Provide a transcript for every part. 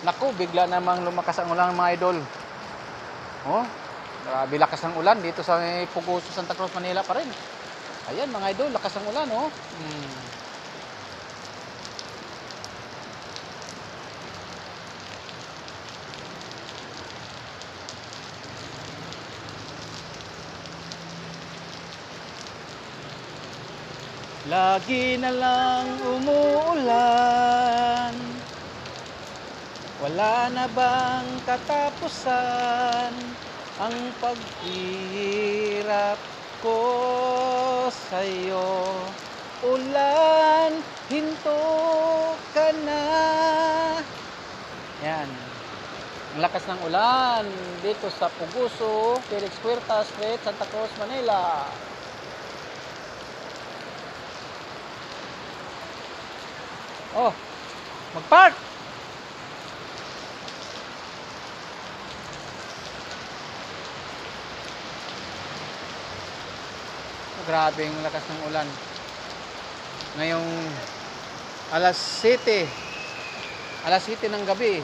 Naku, bigla namang lumakas ang ulan mga idol. Oh, grabe lakas ng ulan dito sa Puguso, Santa Cruz, Manila pa rin. Ayan mga idol, lakas ng ulan oh. Hmm. Lagi na lang umuulan Wala na bang katapusan Ang paghirap ko sa'yo? Ulan, hinto ka na. Yan. Ang lakas ng ulan dito sa Puguso, Felix Puerta Street, Santa Cruz, Manila. Oh, mag-park! Grabe yung lakas ng ulan. Ngayong alas 7, alas 7 ng gabi,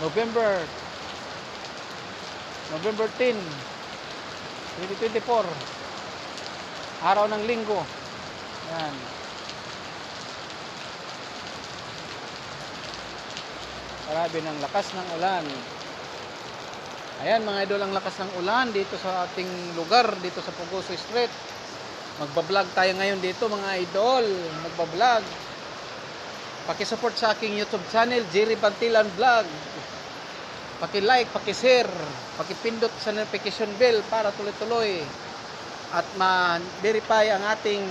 November. November 10 2024 araw ng linggo. Yan. Grabe ng lakas ng ulan ayan mga idol ang lakas ng ulan dito sa ating lugar dito sa Puguso Street magbablog tayo ngayon dito mga idol magbablog pakisupport sa aking YouTube channel Jerry Bantilan Vlog paki-like, paki-share paki-pindot sa notification bell para tuloy-tuloy at ma-verify ang ating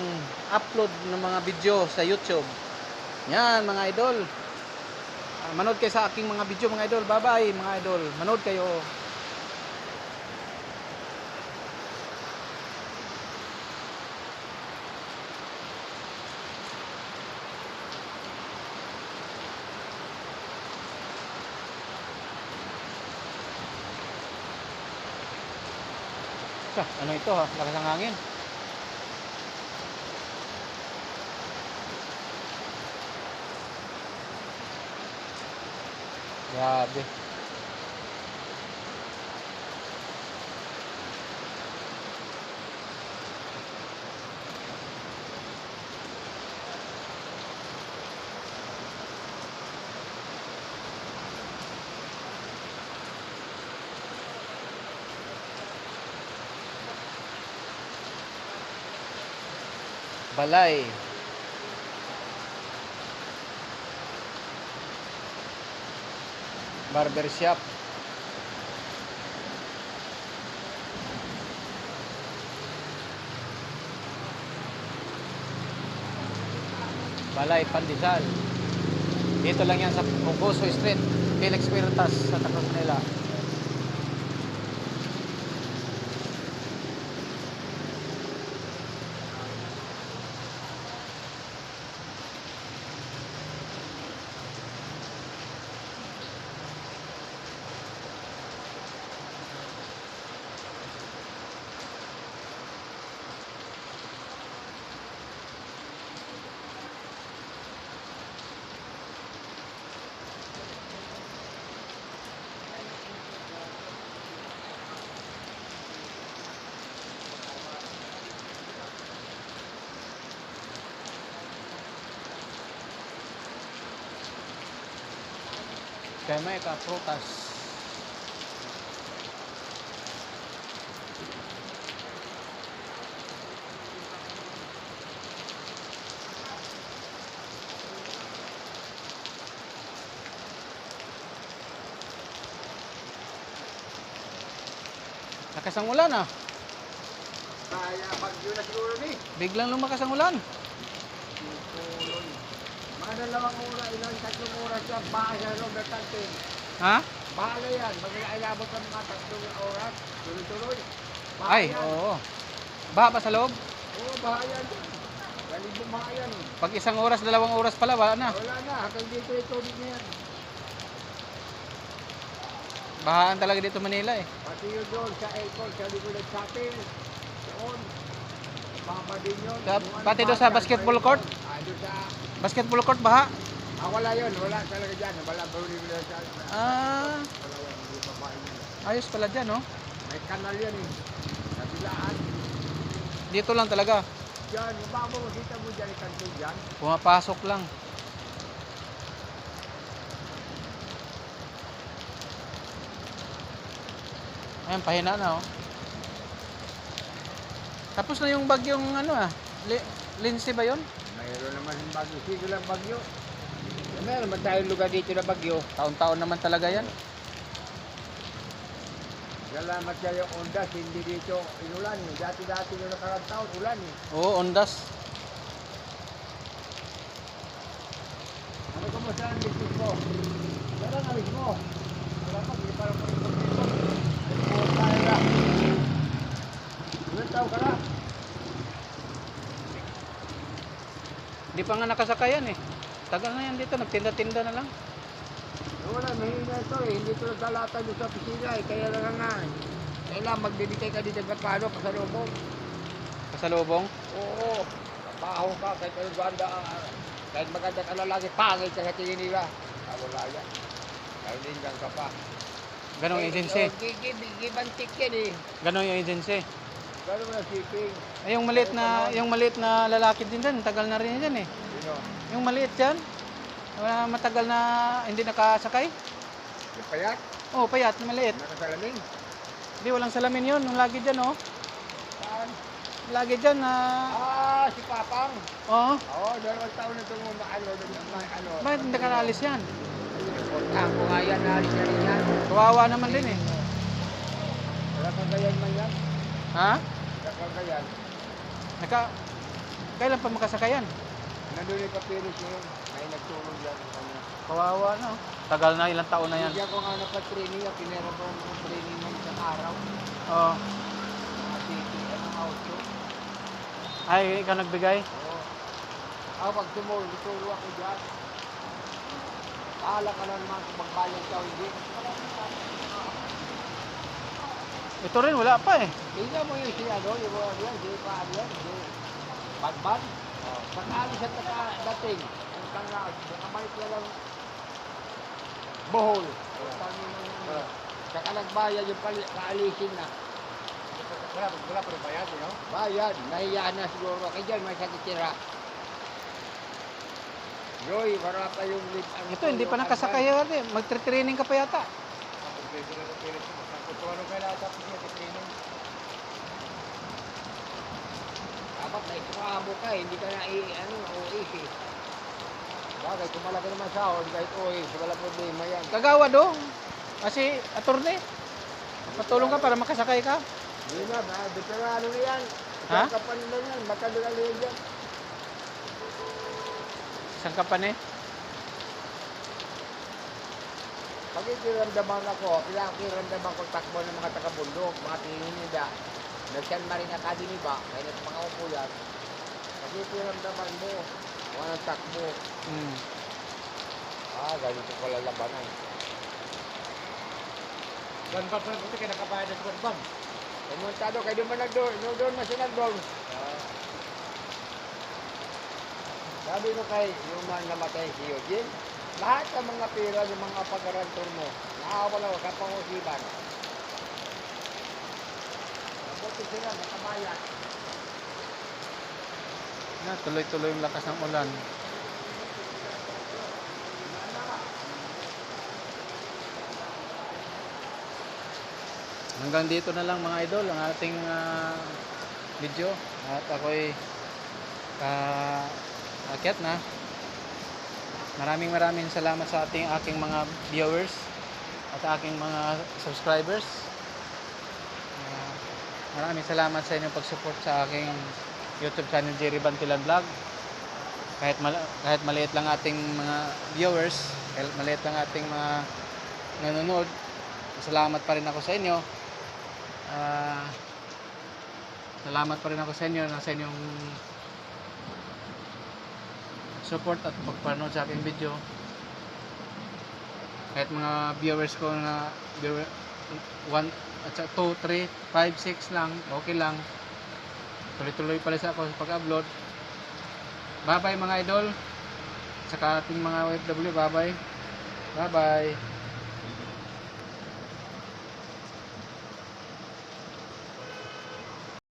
upload ng mga video sa YouTube. Yan mga idol. Ah, manood kayo sa aking mga video mga idol. Bye-bye mga idol. Manood kayo. Sa, ano ito ha? Lakas ng hangin. Grabe. Balay. Barber shop. Balay Pandesal. Dito lang yan sa Pugoso Street, Felix Puertas, Santa Cruz, Kaya may ka-prutas. Lakas ang ulan ah. Kaya bagyo na siguro ni. Biglang lumakas ang ulan. Dalawang oras, ilang tatlong oras yan, baka sa loob ng tanting. Ha? Bahala yan, magkakailabot ng mga tatlong oras, tuloy-tuloy. Ay, yan. oo. Baha pa sa loob? Oo, baha yan. Galibong baha yan. Pag isang oras, dalawang oras pala, wala na. Wala na, hanggang dito yung tubig na yan. Bahaan talaga dito Manila eh. Pati yun doon sa airport, sa likod ng shopping. Doon. Baka din yun. Sa- ano, pati doon sa basketball court? Ah, doon sa Basketball court baha? Ah, wala yun. Wala talaga dyan. Wala ba nila dyan? Ah, Wala yan. Hindi pa ba yun. ayos pala dyan, no? May kanal yan eh. Kabilaan. Dito lang talaga. Diyan, baka mo makita mo dyan yung kanto dyan. Pumapasok lang. Ayan, pahina na, oh. Tapos na yung bagyong ano ah. Li- Lindsay ba yun? Mayroon naman yung bagyo. Sige lang bagyo. Meron naman tayong lugar dito na bagyo. Taon-taon naman talaga yan. Salamat sa yung ondas, hindi dito inulan. eh. Dati-dati yung nakarang taon, ulan eh. Oo, ondas. Ano ka mo saan business mo? Wala na mismo. Wala pa, hindi parang parang dito. Nagpuot tayo na. Ilan taon ka na? Hindi pa nga nakasakayan eh. Tagal na yan dito, nagtinda-tinda na lang. Wala, mahina ito eh. Hindi ito naglalata doon sa pisina eh. Kaya lang nga eh. Kailangan magbibigay ka dito ng paano pasalubong. Kasalubong. Oo. Paho ka kahit ano ganda. ah, Kahit maganda ka na lagi, pangit ka sa tingin nila. Ah, wala yan. Kahit linggan ka pa. Ganong agency. Giban tick yan eh. Ganong yung agency. Ganun na shipping. Ay, yung maliit na, yung maliit na lalaki din dyan, tagal na rin yan eh. Sino? Yung maliit dyan, wala matagal na hindi nakasakay. Yung payat? Oh, payat maliit. Nakasalamin? Hindi, walang salamin yun. Yung lagi dyan, oh. Saan? Lagi dyan na... Ah, si Papang. Oh, Oo, dalawang taon na itong ano, ano. bakit hindi ka naalis yan? Ko nga yan, narin na rin yan. Kawawa naman din eh. Wala kang gayan man yan. Ha? Wala kang gayan. Naka... Kailan pa makasakayan? Nandun yung papiros ngayon. May nagtulong yan. Ano. Kawawa na, oh. Tagal na, ilang taon na yan. Hindi ako nga napatraining. Pinera ko ang training ng isang araw. Oh. Mga tiki, anong auto. Ay, ikaw nagbigay? Oo. Ako pag tumulong, tuturo ako dyan. Paala ka na naman kung magbayad ka o hindi. Ito rin, wala pa eh. Tingnan mo yung si ano, yung mga yan, si paano yan, si Badbad. Oh. Pag alis at nakadating, ang tanga, nakabalik na lang bohol. Oh. Saka nagbayad yung kaalisin na. Wala, wala pa rin bayad, no? Bayad, nahiyaan na siguro. Kaya dyan, may sakit. Joy, wala pa yung ano Ito, hindi pa yung nakasakay yan eh. Magtre-training ka pa yata. Dapat na ipakamo ka, eh, hindi ka na i, ano, OAs eh. Bagay, kung naman sahod, kahit OAs, wala problema yan. Kagawa do. Kasi, attorney. Patulong ka para makasakay ka. Hindi na, veterano na yan. Ha? Isang kapan na yan, matagal na yan dyan. Isang ka pa ni. Pag ikiramdaman ako, pinakiramdaman ko takbo ng mga taga-bundok, mga tininida, nag-San Marine Academy ba, kaya nagpangako yan. Pag ikiramdaman mo, mga takbo, Hmm. ah, ganito pala labanan. Banban pa buti kaya nakabayad ng banban. Pumunta kayo doon nagdoon, no, doon siya nagdoon. Sabi ko kay yung man namatay si Eugene, lahat ng mga pera ng mga pag-arantor mo, nakawala ka pang usiban. Mabuti sila, nakabayad. Na, tuloy-tuloy yung lakas ng ulan. Hanggang dito na lang mga idol ang ating ah, video at ako'y ka akyat na. Maraming maraming salamat sa ating aking mga viewers at aking mga subscribers. Ah, maraming salamat sa inyong pag-support sa aking YouTube channel Jerry Bantilan Vlog. Kahit mal- kahit maliit lang ating mga viewers, kahit maliit lang ating mga nanonood, salamat pa rin ako sa inyo. Ah, salamat pa rin ako sa inyo na sa inyong support at pagpanood sa aking video. Kahit mga viewers ko na viewer 1 at 2, 3, 5, 6 lang, okay lang. Tuloy-tuloy pala sa ako sa pag-upload. Bye-bye mga idol. Saka ating mga OFW. Bye-bye. Bye-bye.